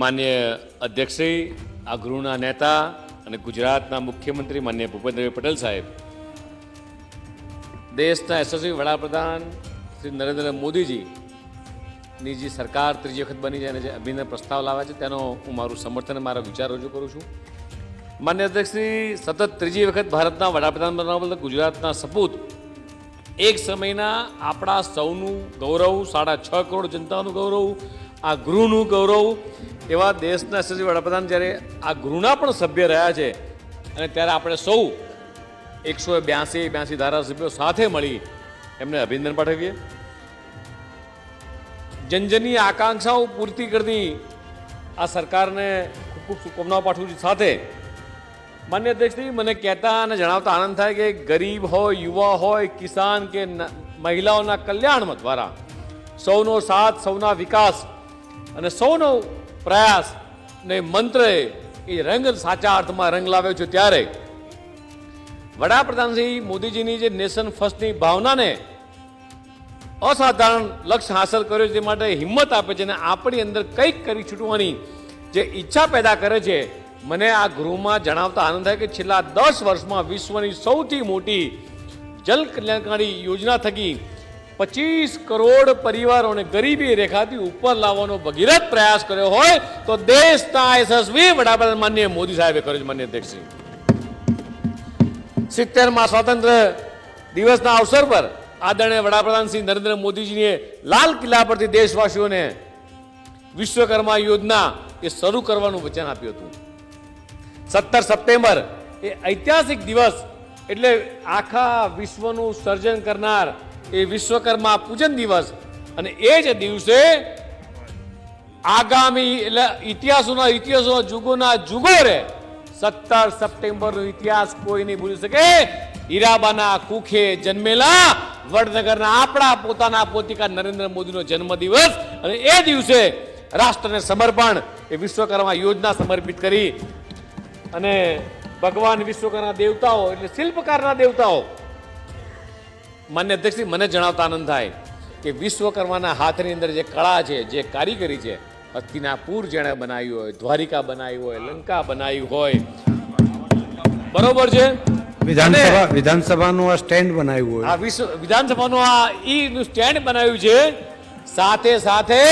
માન્ય અધ્યક્ષશ્રી આ ગૃહના નેતા અને ગુજરાતના મુખ્યમંત્રી માન્ય ભૂપેન્દ્રભાઈ પટેલ સાહેબ, દેશના યશસ્વી વડાપ્રધાન શ્રી નરેન્દ્ર મોદીજી ની જે સરકાર ત્રીજી વખત બની છે અને જે અભિનંદન પ્રસ્તાવ લાવ્યા છે તેનો હું મારું સમર્થન મારા વિચાર રજૂ કરું છું. માન્ય અધ્યક્ષશ્રી સતત ત્રીજી વખત ભારતના વડાપ્રધાન બનવા બદલ ગુજરાતના સપૂત એક સમયના આપણા સૌનું ગૌરવ, સાડા છ કરોડ જનતાનું ગૌરવ, આ ગૃહનું ગૌરવ એવા દેશના સચિવ વડાપ્રધાન જ્યારે આ ગૃહના પણ સભ્ય રહ્યા છે અને ત્યારે આપણે સૌ એકસો બ્યાસી બ્યાસી ધારાસભ્યો સાથે મળી એમને અભિનંદન પાઠવીએ. જનજનની આકાંક્ષાઓ પૂર્તિ કરતી આ સરકારને ખૂબ ખૂબ શુભકામનાઓ પાઠવું છું. સાથે માન્ય અધ્યક્ષજી મને કહેતા અને જણાવતા આનંદ થાય કે ગરીબ હોય, યુવા હોય, કિસાન કે મહિલાઓના કલ્યાણ દ્વારા સૌનો સાથ, સૌના વિકાસ અને સૌનો પ્રયાસ ને મંત્રએ એ રંગ સાચા અર્થમાં રંગ લાવ્યો છે ત્યારે વડાપ્રધાન શ્રી મોદીજીની જે નેશન ફર્સ્ટની ભાવનાને અસાધારણ લક્ષ્ય હાંસલ કર્યો છે, તે માટે હિંમત આપે છે અને આપણી અંદર કંઈક કરી છૂટવાની જે ઈચ્છા પેદા કરે છે, મને આ ગૃહમાં જણાવતા આનંદ થાય કે છેલ્લા દસ વર્ષમાં વિશ્વની સૌથી મોટી જલ કલ્યાણકારી યોજના થકી પચીસ કરોડ પરિવારોને ગરીબી રેખાથી ઉપર લાવવાનો ભગીરથ પ્રયાસ કર્યો હોય તો દેશના યશસ્વી વડાપ્રધાન માન્ય મોદી સાહેબે કર્યો છે માન્ય અધ્યક્ષશ્રી. સિત્તેરમાં સ્વાતંત્ર્ય દિવસના અવસર પર આદરણીય વડાપ્રધાન શ્રી નરેન્દ્ર મોદીજીએ લાલ કિલ્લા પરથી દેશવાસીઓને વિશ્વકર્મા યોજના એ શરૂ કરવાનું વચન આપ્યું હતું. સત્તર સપ્ટેમ્બર એ ઐતિહાસિક દિવસ એટલે આખા વિશ્વનું સર્જન કરનાર એ વિશ્વકર્મા પૂજન દિવસ. અને એ જ દિવસે આગામી એટલે ઇતિહાસોના ઇતિહાસો જુગોના જુગો રે સત્તર સપ્ટેમ્બરનો ઇતિહાસ કોઈ નહીં ભૂલી શકે. હીરાબાના કુખે જન્મેલા વડનગરના આપણા પોતાના પોતિકા નરેન્દ્ર મોદીનો જન્મદિવસ. અને એ દિવસે રાષ્ટ્રને સમર્પણ, એ વિશ્વકર્મા યોજના સમર્પિત કરી. અને ભગવાન વિશ્વકર્મા દેવતાઓ એટલે શિલ્પકારના દેવતાઓ માન્ય અધ્યક્ષજી મને જણાવતા આનંદ થાય કે વિશ્વકર્માના હાથની અંદર જે કળા છે જે કારીગરી છે હસ્તિનાપુર જેણે બનાવ્યું હોય દ્વારિકા બનાવી હોય લંકા બનાવી હોય બરોબર છે? વિધાનસભા વિધાનસભાનું આ સ્ટેન્ડ બનાવ્યું હોય. આ વિશ્વ વિધાનસભાનું આ ઈ સ્ટેન્ડ બનાવ્યું છે સાથે સાથે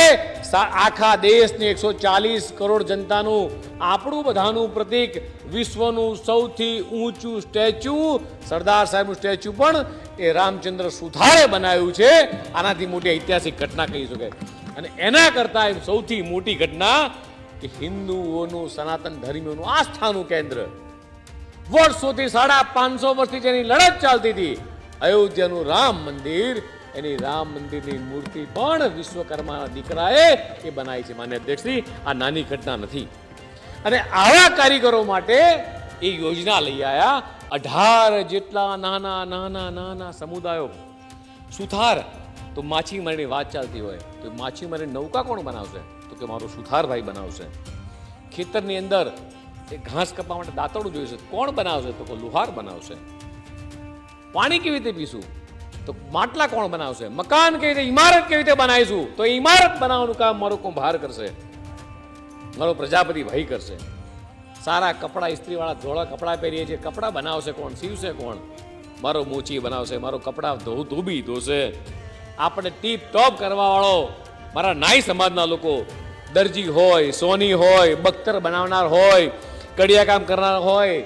આખા દેશની એકસો ચાલીસ કરોડ જનતાનું આપણું બધાનું પ્રતીક, વિશ્વનું સૌથી ઊંચું સ્ટેચ્યુ, સરદાર સાહેબનું સ્ટેચ્યુ પણ એ રામચંદ્ર સુથારે બનાવ્યું છે. આનાથી મોટી ઐતિહાસિક ઘટના કહી શકાય. અને એના કરતાં સૌથી મોટી ઘટના કે હિન્દુઓનું સનાતન ધર્મીઓનું આસ્થાનું કેન્દ્ર. વર્ષોથી સાડા પાંચસો વર્ષથી જેની લડત ચાલતી હતી. અયોધ્યાનું રામ મંદિર એની રામ મંદિરની મૂર્તિ પણ વિશ્વકર્માના દીકરાએ એ બનાવી છે. માન્ય અધ્યક્ષશ્રી, આ નાની ઘટના નથી. અને આવા કારીગરો માટે એ યોજના લઈ આવ્યા અઢાર જેટલા નાના નાના નાના સમુદાયો. સુથાર. તો માછીમારીની વાત ચાલતી હોય. તો માછીમારી નૌકા કોણ બનાવશે? તો કે મારો સુથારભાઈ બનાવશે. ખેતરની અંદર એ ઘાસ કપવા માટે દાંતરડું જોઈશે કોણ બનાવશે? તો કે લુહાર બનાવશે. પાણી કેવી રીતે પીશું? તો માટલા કોણ બનાવશે? મકાન કેવી રીતે ઇમારત કેવી રીતે બનાવીશું? તો ઇમારત બનાવવાનું કામ મારો કુંભાર કરશે? મારો પ્રજાપતિ ભાઈ કરશે. સારા કપડાં, ઇસ્ત્રીવાળા ધોળા કપડાં પહેરીએ છીએ. કપડાં બનાવશે કોણ? સીવશે કોણ? મારો મોચી બનાવશે, મારો કપડાં ધો, ધોબી ધોશે. આપણે ટીપ ટોપ કરવાવાળો, મારા નાઈ સમાજના લોકો, દરજી હોય, સોની હોય, બખ્તર બનાવનાર હોય કડિયા કામ કરનાર હોય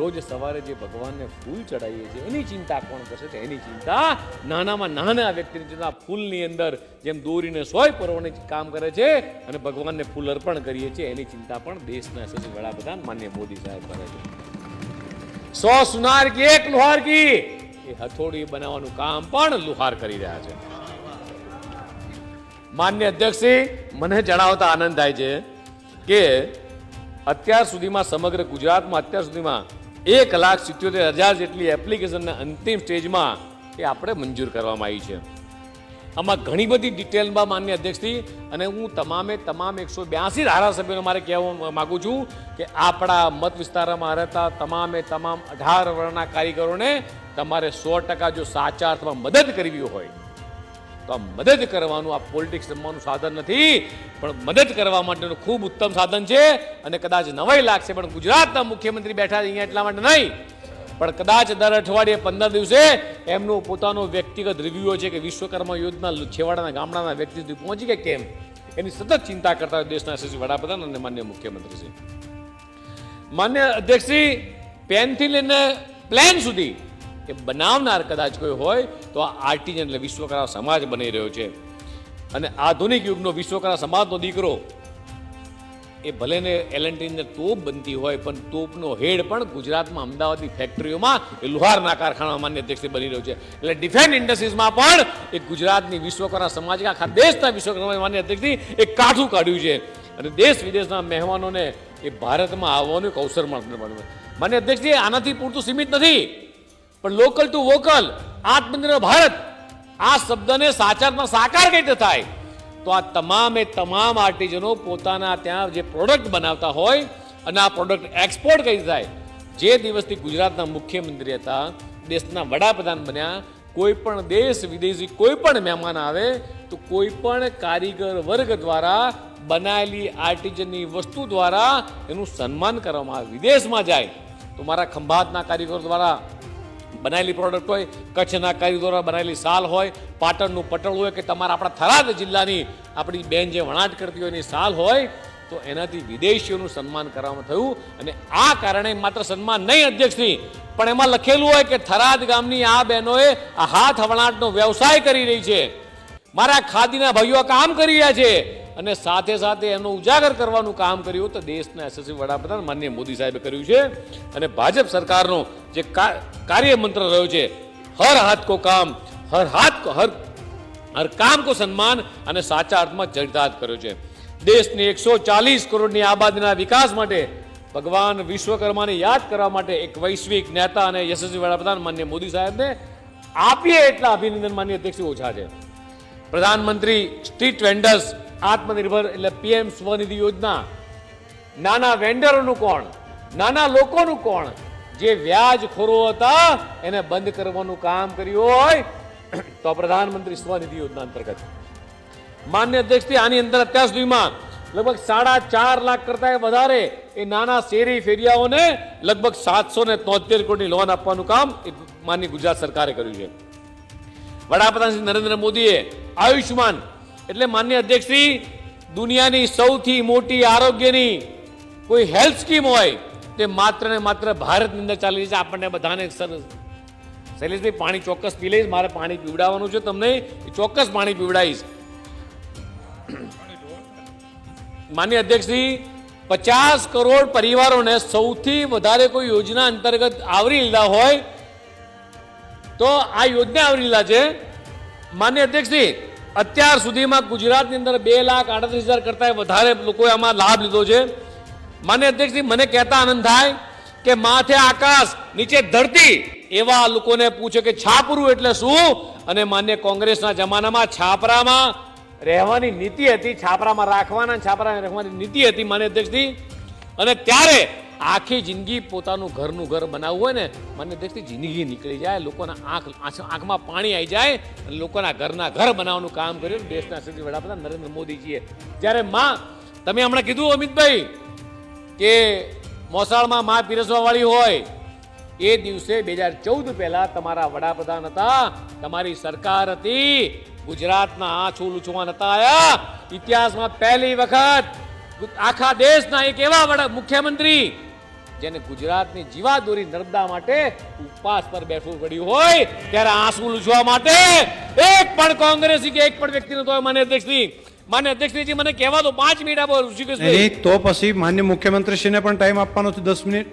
રોજ સવારે જે ભગવાનને ફૂલ ચડાવીએ છીએ, એની ચિંતા કોણ કરશે? એની ચિંતા નાનામાં નાના વ્યક્તિની ચિંતા ફૂલની અંદર જેમ દોરીને સોય પરવણે કામ કરે છે અને ભગવાનને ફૂલ અર્પણ કરીએ છીએ, એની ચિંતા પણ દેશના યશસ્વી વડાપ્રધાન માન્ય મોદી સાહેબ કરે છે. સો સુનાર કી એક લુહાર કી? એ હથોડી બનાવવાનું કામ પણ લુહાર કરી રહ્યા છે. માન્ય અધ્યક્ષશ્રી મને જણાવતા આનંદ થાય છે કે અત્યાર સુધીમાં સમગ્ર ગુજરાતમાં, અત્યાર સુધીમાં એક લાખ સિત્યોતેર હજાર જેટલી એપ્લિકેશનના અંતિમ સ્ટેજમાં એ આપણે મંજૂર કરવામાં આવી છે. આમાં ઘણી બધી ડિટેલમાં માન્ય અધ્યક્ષથી અને હું તમામે તમામ એકસો બ્યાસી ધારાસભ્યોને મારે કહેવા માગું છું કે આપણા મત વિસ્તારમાં રહેતા તમામે તમામ અઢાર વર્ણના કારીગરોને તમારે સો ટકા જો સાચા અર્થમાં મદદ કરવી હોય તો આ મદદ કરવાનું, આ પોલિટિક્સ રમવાનું સાધન નથી. પણ મદદ કરવા માટેનું ખૂબ ઉત્તમ સાધન છે અને કદાચ નવાઈ લાગશે, પણ ગુજરાતના મુખ્યમંત્રી બેઠા અહીંયા એટલા માટે નહીં. પણ કદાચ દર અઠવાડિયે પંદર દિવસે એમનો પોતાનો વ્યક્તિગત રિવ્યુ છે કે વિશ્વકર્મા યોજના છેવાડાના ગામડાના વ્યક્તિ સુધી પહોંચી કે કેમ? એની સતત ચિંતા કરતા દેશના શ્રી વડાપ્રધાન અને માન્ય મુખ્યમંત્રી છે માન્ય અધ્યક્ષશ્રી, પેનથી લઈને પ્લેન સુધી એ બનાવનાર કદાચ કોઈ હોય, તો આ આર્ટિઝન એટલે વિશ્વકર્મા સમાજ બની રહ્યો છે. અને આધુનિક યુગનો વિશ્વકર્મા સમાજનો દીકરો, એ ભલે ને એલએનટી તોપ બનતી હોય, પણ તોપનો હેડ પણ ગુજરાતમાં અમદાવાદની ફેક્ટરીઓમાં એ લુહારના કારખાનામાં માન્ય અધ્યક્ષ બની રહ્યો છે. એટલે ડિફેન્સ ઇન્ડસ્ટ્રીઝમાં પણ એ ગુજરાતની વિશ્વકર્મા સમાજ આખા દેશના વિશ્વકર્મા માન્ય અધ્યક્ષથી એક કાઠું કાઢ્યું છે. અને દેશ વિદેશના મહેમાનોને એ ભારતમાં આવવાનું એક અવસર મળે માન્ય અધ્યક્ષજી આનાથી પૂરતું સીમિત નથી. પણ લોકલ ટુ વોકલ આત્મનિર્ભર ભારત, આ શબ્દને સાચારમાં સાકાર કઈ રીતે થાય? તો આ તમામે તમામ આર્ટિઝનો પોતાના ત્યાં જે પ્રોડક્ટ બનાવતા હોય અને આ પ્રોડક્ટ એક્સપોર્ટ કઈ થાય? જે દિવસથી ગુજરાતના મુખ્યમંત્રી હતા, દેશના વડાપ્રધાન બન્યા, કોઈ પણ દેશ વિદેશી કોઈ પણ મહેમાન આવે, તો કોઈ પણ કારીગર વર્ગ દ્વારા બનાવેલી આર્ટિઝનની વસ્તુ દ્વારા એનું સન્માન કરવામાં આવે, વિદેશમાં જાય. તો મારા ખંભાતના કારીગરો દ્વારા બનાવેલી પ્રોડક્ટ હોય, કચ્છના કારીગરો બનાવેલી સાલ હોય, પાટણનું પટળ હોય કે તમારા આપણા થરાદ જિલ્લાની આપણી બેન જે વણાટ કરતી હોય એની સાલ હોય, તો એનાથી વિદેશીઓનું સન્માન કરવામાં થયું. અને આ કારણે માત્ર સન્માન નહીં, અધ્યક્ષની, પણ એમાં લખેલું હોય કે થરાદ ગામની આ બહેનોએ આ હાથ વણાટનો વ્યવસાય કરી રહી છે. મારા ખાદીના ભાઈઓ કામ કરી રહ્યા છે. અને સાથે સાથે એનો ઉજાગર કરવાનું કામ કર્યું તો દેશના યશસ્વી વડાપ્રધાન માનનીય મોદી સાહેબે કર્યું છે. અને ભાજપ સરકારનો જે કા- કાર્યમંત્ર રહ્યો છે, હર હાથ કો કામ, હર હાથ કો, હર હર કામ કો સન્માન અને સાચા અર્થમાં ચરિતાર્થ કર્યો છે. દેશની એકસો ચાલીસ કરોડની આબાદીના વિકાસ માટે ભગવાન વિશ્વકર્માને યાદ કરવા માટે એક વૈશ્વિક નેતા અને યશસ્વી વડાપ્રધાન માન્ય મોદી સાહેબને આપીએ એટલા અભિનંદન માન્ય અધ્યક્ષ ઓછા છે. પ્રધાનમંત્રી સ્ટ્રીટ વેન્ડર્સ આત્મનિર્ભર એટલે પીએમ સ્વનિધિ યોજના. નાના વેન્ડરોનું કોણ? નાના લોકોનું કોણ? જે વ્યાજખોરો હતા, એને બંધ કરવાનું કામ કર્યું હોય, તો પ્રધાનમંત્રી સ્વનિધિ યોજના અંતર્ગત. માન્ય અધ્યક્ષથી આની અંદર અત્યાર સુધીમાં લગભગ સાડા ચાર લાખ કરતા વધારે એ નાના શેરી ફેરિયાઓને લગભગ સાતસો ને તોતેર કોટી લોન આપવાનું કામ એ માનની ગુજરાત સરકારે કર્યું છે. વડાપ્રધાન શ્રી નરેન્દ્ર મોદીએ આયુષ્માન એટલે માન્ય અધ્યક્ષશ્રી, દુનિયાની સૌથી મોટી આરોગ્યની કોઈ હેલ્થ સ્કીમ હોય, તે માત્ર ને માત્ર ભારતની અંદર ચાલી રહી છે. આપણને બધાને સરસ શૈલેષભાઈ, પાણી ચોક્કસ પી લઈશ. મારે પાણી પીવડાવવાનું છે તમને. ચોક્કસ પાણી પીવડાવીશ. માન્ય અધ્યક્ષશ્રી, પચાસ કરોડ પરિવારોને સૌથી વધારે કોઈ યોજના અંતર્ગત આવરી લીધા હોય, તો આ યોજના આવરી લીધા છે. માન્ય અધ્યક્ષજી અત્યાર સુધીમાં ગુજરાતની અંદર બે લાખ આડત્રીસ હજાર કરતાં વધારે લોકોએ આમાં લાભ લીધો છે. માન્ય અધ્યક્ષજી, મને કહેતા આનંદ થાય કે માથે આકાશ, નીચે ધરતી એવા લોકોને પૂછે કે છાપરું એટલે શું? અને માન્ય કોંગ્રેસના જમાનામાં છાપરામાં રહેવાની નીતિ હતી, છાપરામાં રાખવાના છાપરામાં રહેવાની નીતિ હતી માન્ય અધ્યક્ષજી. અને ત્યારે આખી જિંદગી પોતાનું ઘરનું ઘર બનાવવું હોય ને, મને દેખતી જિંદગી નીકળી જાય, લોકોના આંખ, આંખ- આંખમાં પાણી આવી જાય અને લોકોના ઘરના ઘર બનાવવાનું કામ કર્યું દેશના સૌથી વડાપ્રધાન નરેન્દ્ર મોદીજીએ. જ્યારે માં, તમે હમણાં કીધું અમિતભાઈ, કે મોસાળમાં માં પીરસવા વાળી હોય, એ દિવસે બે હજાર ચૌદ પહેલા તમારા વડાપ્રધાન હતા, તમારી સરકાર હતી, ગુજરાતના આંચુ લૂછવા નતા આયા. ઇતિહાસમાં પહેલી વખત આખા દેશના એક એવા વડા મુખ્યમંત્રી જેને ગુજરાતની જીવાદોરી નર્મદા માટે ઉપવાસ પર બેઠવું પડ્યું હોય, ત્યારે આંસુ લૂછવા માટે એક પણ કોંગ્રેસી કે એક પણ વ્યક્તિ નતો માન્ય અધ્યક્ષની માન્ય અધ્યક્ષજી મને કહેવા દો, પાંચ મિનિટ આપો ઋષિકેશ તો પછી માન્ય મુખ્યમંત્રીશ્રીને પણ ટાઈમ આપવાનો છે, દસ મિનિટ.